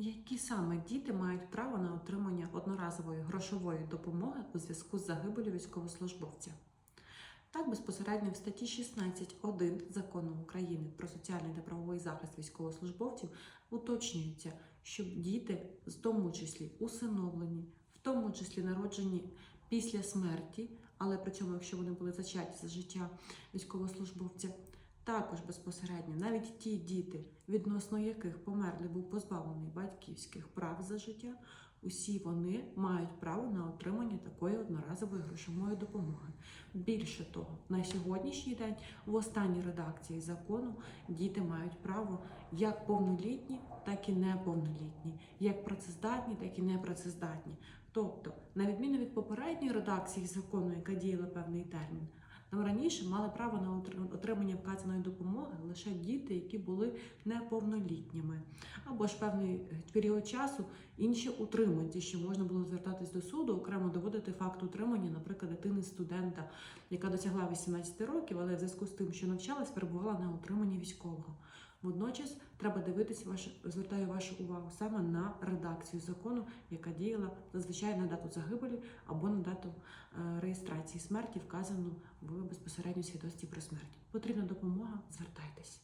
Які саме діти мають право на отримання одноразової грошової допомоги у зв'язку з загибелю військовослужбовця? Так, безпосередньо в статті 16.1 Закону України про соціальний та правовий захист військовослужбовців уточнюється, що діти, в тому числі усиновлені, в тому числі народжені після смерті, але при цьому, якщо вони були зачаті за життя військовослужбовця, також безпосередньо навіть ті діти, відносно яких померлий був позбавлений батьківських прав за життя, усі вони мають право на отримання такої одноразової грошової допомоги. Більше того, на сьогоднішній день в останній редакції закону діти мають право як повнолітні, так і неповнолітні, як працездатні, так і непрацездатні. Тобто, на відміну від попередньої редакції закону, яка діяла певний термін, там раніше мали право на отримання вказаної допомоги лише діти, які були неповнолітніми, або ж певний е, період часу інші утриманці, що можна було звертатись до суду, окремо доводити факт утримання, наприклад, дитини студента, яка досягла 18 років, але в зв'язку з тим, що навчалась, перебувала на утриманні військового. Водночас треба дивитися ваш, звертаю вашу увагу саме на редакцію закону, яка діяла зазвичай на дату загибелі або на дату е, реєстрації смерті, вказану в безпосередньо свідоцтві про смерть. Потрібна допомога, звертайтесь.